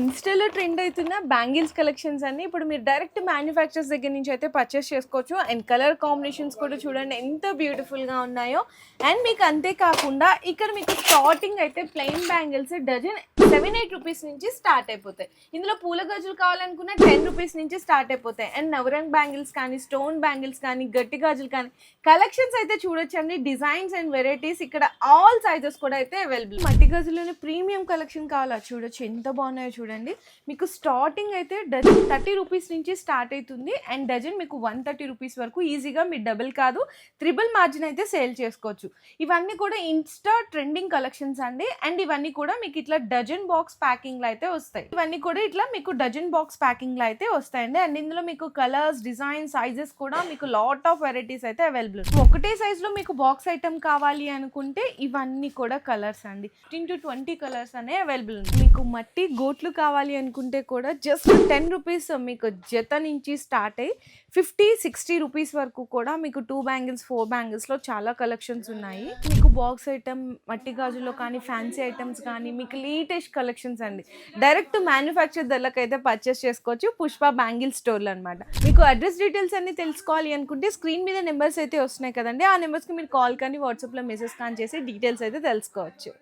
ఇన్స్టాలో ట్రెండ్ అవుతున్న bangles collections అన్ని ఇప్పుడు మీరు డైరెక్ట్ మ్యానుఫ్యాక్చర్స్ దగ్గర నుంచి అయితే పర్చేస్ చేసుకోవచ్చు. అండ్ కలర్ కాంబినేషన్స్ కూడా చూడండి ఎంత బ్యూటిఫుల్గా ఉన్నాయో. అండ్ మీకు అంతేకాకుండా ఇక్కడ మీకు స్టార్టింగ్ అయితే plain bangles dozen seven eight rupees నుంచి స్టార్ట్ అయిపోతాయి. ఇందులో పూల గాజులు కావాలనుకున్న టెన్ రూపీస్ నుంచి స్టార్ట్ అయిపోతాయి. అండ్ నవరంగ్ బ్యాంగిల్స్ కానీ స్టోన్ బ్యాంగిల్స్ కానీ గట్టి గాజులు కానీ కలెక్షన్స్ అయితే చూడొచ్చండి. డిజైన్స్ అండ్ వెరైటీస్ ఇక్కడ ఆల్ సైజెస్ కూడా అయితే అవైలబుల్ మట్టి గాజులోనే ప్రీమియం కలెక్షన్ కావాలా? చూడొచ్చు. ఎంత బాగున్నాయో చూడండి. మీకు స్టార్టింగ్ అయితే డజన్ థర్టీ రూపీస్ నుంచి స్టార్ట్ అవుతుంది అండ్ డజన్ మీకు వన్ థర్టీ రూపీస్ వరకు ఈజీగా మీ డబుల్ కాదు త్రిబుల్ మార్జిన్ అయితే సేల్ చేసుకోవచ్చు. ఇవన్నీ కూడా ఇన్స్టా ట్రెండింగ్ కలెక్షన్స్ అండి. అండ్ ఇవన్నీ కూడా మీకు ఇట్లా డజన్ బాక్స్ ప్యాకింగ్లో అయితే వస్తాయి. ఇవన్నీ కూడా ఇట్లా మీకు డజన్ బాక్స్ ప్యాకింగ్లో అయితే వస్తాయండి. అండ్ ఇందులో మీకు కలర్స్ డిజైన్ సైజెస్ కూడా మీకు లాట్ ఆఫ్ వెరైటీస్ అయితే అవైలబుల్ ఒకటే సైజులో మీకు బాక్స్ ఐటమ్ కావాలి అనుకుంటే ఇవన్నీ కూడా కలర్స్ అండి. ఫిఫ్టీన్ టు ట్వంటీ కలర్స్ అనే అవైలబుల్ ఉంది మీకు మట్టి గోట్లు కావాలి అనుకుంటే కూడా జస్ట్ టెన్ రూపీస్ మీకు జత నుంచి స్టార్ట్ అయ్యి ఫిఫ్టీ సిక్స్టీ రూపీస్ వరకు కూడా మీకు టూ బ్యాంగిల్స్ ఫోర్ బ్యాంగిల్స్లో చాలా కలెక్షన్స్ ఉన్నాయి. మీకు బాక్స్ ఐటమ్ మట్టి గాజులో కానీ ఫ్యాన్సీ ఐటమ్స్ కానీ మీకు లేటెస్ట్ కలెక్షన్స్ అండి. డైరెక్ట్ మ్యానుఫ్యాక్చర్ ధరలకైతే పర్చేస్ చేసుకోవచ్చు. పుష్ప బ్యాంగిల్ స్టోర్లు అనమాట మీకు అడ్రస్ డీటెయిల్స్ అన్ని తెలుసుకోవాలి అనుకుంటే స్క్రీన్ మీద నెంబర్స్ అయితే వస్తున్నాయి కదండి. ఆ నెంబర్స్కి మీరు కాల్ కానీ వాట్సాప్లో మెసేజ్ కానీ చేసి డీటెయిల్స్ అయితే తెలుసుకోవచ్చు.